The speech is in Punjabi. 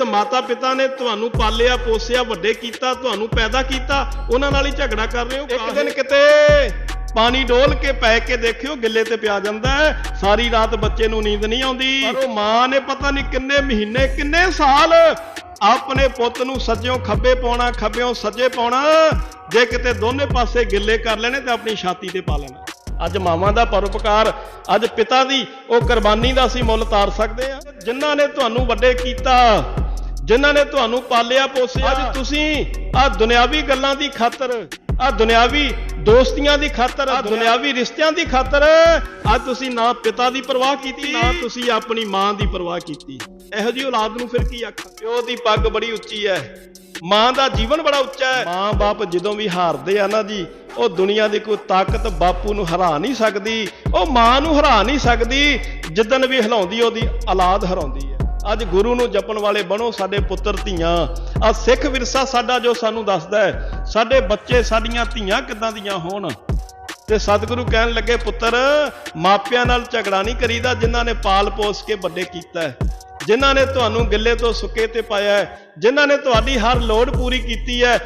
ਜਿਸ ਮਾਤਾ ਪਿਤਾ ਨੇ ਤੁਹਾਨੂੰ ਪਾਲਿਆ ਪੋਸਿਆ ਵੱਡੇ ਕੀਤਾ ਤੁਹਾਨੂੰ ਪੈਦਾ ਕੀਤਾ ਉਹਨਾਂ ਨਾਲ ਹੀ ਝਗੜਾ ਕਰ ਰਹੇ ਹੋ ਇੱਕ ਦਿਨ ਕਿਤੇ ਪਾਣੀ ਡੋਲ ਕੇ ਪੈ ਕੇ ਦੇਖਿਓ ਗਿੱਲੇ ਤੇ ਪਿਆ ਜਾਂਦਾ ਹੈ ਸਾਰੀ ਰਾਤ ਬੱਚੇ ਨੂੰ ਨੀਂਦ ਨਹੀਂ ਆਉਂਦੀ। ਪਰ ਉਹ ਮਾਂ ਨੇ ਪਤਾ ਨਹੀਂ ਕਿੰਨੇ ਮਹੀਨੇ ਕਿੰਨੇ ਸਾਲ ਆਪਣੇ ਪੁੱਤ ਨੂੰ ਸੱਜਿਓਂ ਖੱਬੇ ਪਾਉਣਾ ਖੱਬਿਓਂ ਸੱਜੇ ਪਾਉਣਾ ਜੇ ਕਿਤੇ ਦੋਨੇ ਪਾਸੇ ਗਿੱਲੇ ਕਰ ਲੈਣੇ ਤੇ ਆਪਣੀ ਛਾਤੀ ਤੇ ਪਾ ਲੈਣਾ। ਅੱਜ ਮਾਵਾਂ ਦਾ ਪਰਉਪਕਾਰ ਅੱਜ ਪਿਤਾ ਦੀ ਉਹ ਕੁਰਬਾਨੀ ਦਾ ਅਸੀਂ ਮੁੱਲ ਤਾਰ ਸਕਦੇ ਹਾਂ। ਜਿਨ੍ਹਾਂ ਨੇ ਤੁਹਾਨੂੰ ਵੱਡੇ ਕੀਤਾ ਜਿਨ੍ਹਾਂ ਨੇ ਤੁਹਾਨੂੰ ਪਾਲਿਆ ਪੋਸਿਆ ਅੱਜ ਤੁਸੀਂ ਆ ਦੁਨਿਆਵੀ ਗੱਲਾਂ ਦੀ ਖਾਤਰ ਆ ਦੁਨਿਆਵੀ ਦੋਸਤੀਆਂ ਦੀ ਖਾਤਰ ਆ ਦੁਨਿਆਵੀ ਰਿਸ਼ਤਿਆਂ ਦੀ ਖਾਤਰ ਅੱਜ ਤੁਸੀਂ ਨਾ ਪਿਤਾ ਦੀ ਪਰਵਾਹ ਕੀਤੀ ਨਾ ਤੁਸੀਂ ਆਪਣੀ ਮਾਂ ਦੀ ਪਰਵਾਹ ਕੀਤੀ। ਇਹੋ ਜੀ ਔਲਾਦ ਨੂੰ ਫਿਰ ਕੀ ਆਖਾਂ? ਪਿਓ ਦੀ ਪੱਗ ਬੜੀ ਉੱਚੀ ਹੈ ਮਾਂ ਦਾ ਜੀਵਨ ਬੜਾ ਉੱਚਾ ਹੈ ਮਾਂ ਬਾਪ ਜਦੋਂ ਵੀ ਹਾਰਦੇ ਆ ਨਾ ਜੀ ਉਹ ਦੁਨੀਆ ਦੀ ਕੋਈ ਤਾਕਤ ਬਾਪੂ ਨੂੰ ਹਰਾ ਨਹੀਂ ਸਕਦੀ ਉਹ ਮਾਂ ਨੂੰ ਹਰਾ ਨਹੀਂ ਸਕਦੀ ਜਿੱਦਨ ਵੀ ਹਿਲਾਉਂਦੀ ਉਹਦੀ ਔਲਾਦ ਹਰਾਉਂਦੀ ਅੱਜ ਗੁਰੂ ਨੂੰ ਜਪਣ ਵਾਲੇ ਬਣੋ ਸਾਡੇ ਪੁੱਤਰ ਧੀਆਂ। ਆ ਸਿੱਖ ਵਿਰਸਾ ਸਾਡਾ ਜੋ ਸਾਨੂੰ ਦੱਸਦਾ ਹੈ, ਸਾਡੇ ਬੱਚੇ ਸਾਡੀਆਂ ਧੀਆਂ ਕਿੱਦਾਂ ਦੀਆਂ ਹੋਣ? ਤੇ ਸਤਿਗੁਰੂ ਕਹਿਣ ਲੱਗੇ, ਪੁੱਤਰ, ਮਾਪਿਆਂ ਨਾਲ ਝਗੜਾ ਨਹੀਂ ਕਰੀਦਾ ਜਿਨ੍ਹਾਂ ਨੇ ਪਾਲ ਪੋਸ ਕੇ ਵੱਡੇ ਕੀਤਾ ਹੈ। ਜਿਨ੍ਹਾਂ ਨੇ ਤੁਹਾਨੂੰ ਗਿੱਲੇ ਤੋਂ ਸੁੱਕੇ ਤੇ ਪਾਇਆ ਹੈ, ਜਿਨ੍ਹਾਂ ਨੇ ਤੁਹਾਡੀ ਹਰ ਲੋੜ ਪੂਰੀ ਕੀਤੀ ਹੈ